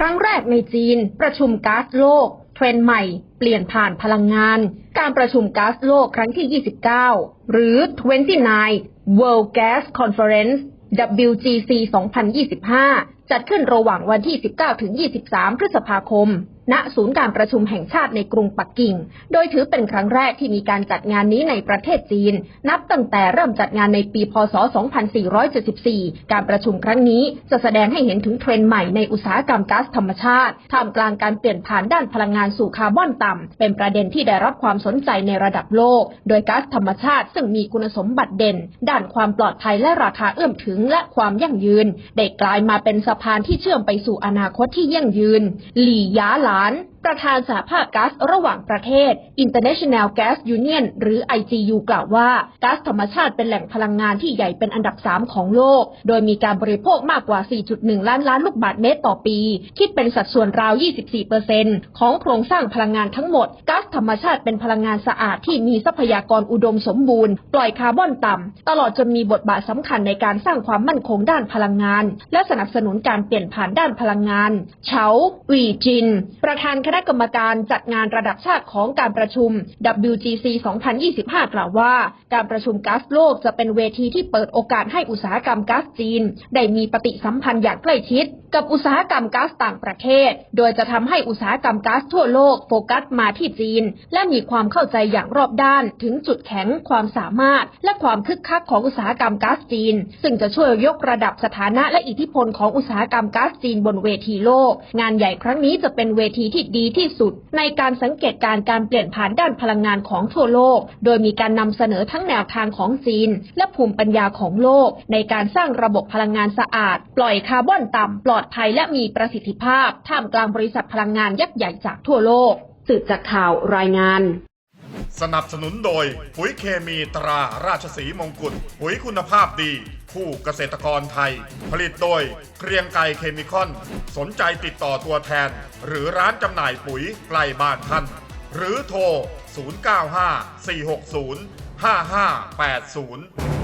ครั้งแรกในจีน ประชุมก๊าซโลก เทรนด์ใหม่ เปลี่ยนผ่านพลังงาน การประชุมก๊าซโลกครั้งที่ 29 หรือ 29 World Gas Conference WGC 2025 จัดขึ้นระหว่างวันที่ 19-23 พฤษภาคม ณศูนย์การประชุมแห่งชาติในกรุงปักกิ่ง โดยถือเป็นครั้งแรกที่มีการจัดงานนี้ในประเทศจีน นับตั้งแต่เริ่มจัดงานในปีพศ 2474 การประชุมครั้งนี้จะแสดงให้เห็นถึงเทรนด์ใหม่ในอุตสาหกรรมก๊าซธรรมชาติท่ามกลางการเปลี่ยนผ่านด้านพลังงานสู่คาร์บอนต่ำ เป็นประเด็นที่ได้รับความสนใจในระดับโลก โดยก๊าซธรรมชาติซึ่งมีคุณสมบัติเด่น ด้านความปลอดภัยและราคาเอื้อมถึงและความยั่งยืน ได้กลายมาเป็นสะพานที่เชื่อมไปสู่อนาคตที่ยั่งยืน หลี่ย้าหลาน ประธานสหภาพก๊าซระหว่างประเทศ International Gas Union หรือ IGU กล่าวว่าก๊าซธรรมชาติเป็นแหล่งพลังงานที่ใหญ่เป็นอันดับ 3 ของโลก โดยมีการบริโภคมากกว่า 4.1 ล้านล้านลูกบาศก์เมตรต่อปี คิดเป็นสัดส่วนราว 24%ของโครงสร้างพลังงานทั้งหมดก๊าซธรรมชาติเป็นพลังงานสะอาดที่มีทรัพยากรอุดมสมบูรณ์ ปล่อยคาร์บอนต่ำ ตลอดจนมีบทบาทสำคัญในการสร้างความมั่นคงด้านพลังงาน และสนับสนุนการเปลี่ยนผ่านด้านพลังงาน เฉาหวีจิน ประธานคณะกรรมการจัดงานระดับชาติของการประชุม WGC 2025 กล่าวว่า การประชุมก๊าซโลกจะเป็นเวทีที่เปิดโอกาสให้อุตสาหกรรมก๊าซจีน ได้มีปฏิสัมพันธ์อย่างใกล้ชิด กับอุตสาหกรรมก๊าซต่างประเทศ โดยจะทำให้อุตสาหกรรมก๊าซทั่วโลกโฟกัสมาที่จีน และมีความเข้าใจอย่างรอบด้าน ถึงจุดแข็ง ความสามารถ และความคึกคักของอุตสาหกรรมก๊าซจีน ซึ่งจะช่วยยกระดับสถานะและอิทธิพลของอุตสาหกรรมก๊าซจีนบนเวทีโลก งานใหญ่ครั้งนี้จะเป็นเวทีที่ดีที่สุด ในการสังเกตการณ์การเปลี่ยนผ่านด้านพลังงานของทั่วโลก โดยมีการนำเสนอทั้งแนวทางของจีน และภูมิปัญญาของโลก ในการสร้างระบบพลังงานสะอาด ปล่อยคาร์บอนต่ำปลอดภัยและมีประสิทธิภาพ ท่ามกลางบริษัทพลังงานยักษ์ใหญ่จากทั่วโลกสืบจากข่าวรายงานสนับสนุนโดย ปุ๋ยเคมีตราราชสีมงกุฎปุ๋ยคุณภาพดี ผู้เกษตรกรไทย ผลิตโดยเครียงไกรเคมีคอน สนใจติดต่อตัวแทน หรือร้านจำหน่ายปุ๋ยใกล้บ้านท่าน หรือโทร 095 460 5580